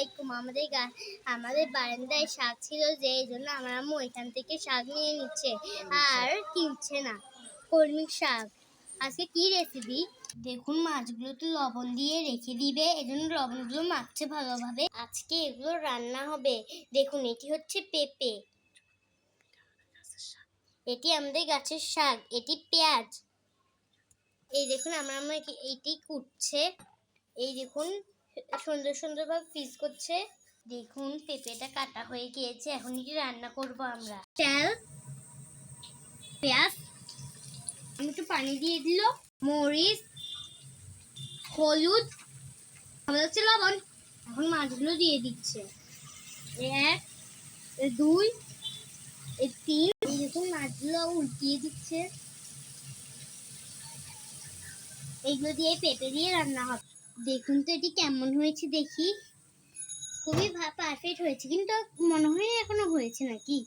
আলাইকুম। আমাদের গা- আমাদের বারান্দায় শাক ছিল যে, এই জন্য আমার আম্মু এখান থেকে শাক নিয়ে নিচ্ছে। আর কিনছে না, কলমি শাক। আজকে কি রেসিপি দেখুন, মাছগুলো তো লবণ দিয়ে রেখে দিবে। এজন্য লবণগুলো মাখছে ভালোভাবে। আজকে এগুলো রান্না হবে। দেখুন, এটি হচ্ছে পেঁপে। এটি আমাদের গাছের শাক, এটি পেঁয়াজ। এই দেখুন, আমার আম্মা এটি- কুটছে। এই দেখুন সুন্দর সুন্দরভাবে পিস করছে। দেখুন, পেঁপেটা কাটা হয়ে গিয়েছে এখন এটি রান্না করব আমরা? তেল পেঁয়াজ, আমি একটু পানি দিয়ে দিল, মরিচ, হলুদ, আমাদের হচ্ছে লবণ। এখন মাছগুলো দিয়ে দিচ্ছে। এক দুই তিন। দেখুন, মাছগুলো উল্টিয়ে দিচ্ছে। এইগুলো দিয়ে পেঁপে দিয়ে রান্না হবে। দেখুন তো এটি কেমন হয়েছে দেখি। খুবই পারফেক্ট হয়েছে। কিন্তু মনে হয় এখনও হয়েছে নাকি?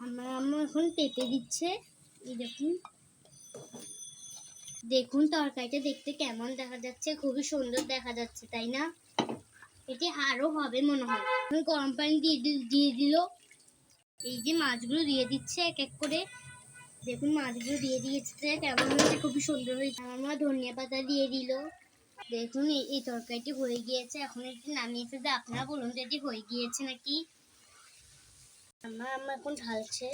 আমার আম্মু এখন পেঁপে দিচ্ছে। এই দেখুন। দেখুন তরকারিটা দেখতে কেমন দেখা যাচ্ছে। খুবই সুন্দর দেখা যাচ্ছে, তাই না? এটি আরও হবে মনে হয়। গরম পানি দিয়ে দিয়ে দিল। এই যে মাছগুলো দিয়ে দিচ্ছে এক এক করে। দেখুন, মাছগুলো দিয়ে দিয়েছে কেমন হয়েছে, খুবই সুন্দর হয়েছে। আমার মা ধনিয়া পাতা দিয়ে দিল। দেখুন, এই তরকারিটি হয়ে গিয়েছে। এখন এটি নামিয়ে ফেলতে আপনারা বলুন যে এটি হয়ে গিয়েছে নাকি? আমার আম্মা এখন ঢালছে।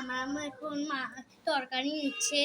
আমার আম্মা এখন মা তরকারি নিচ্ছে।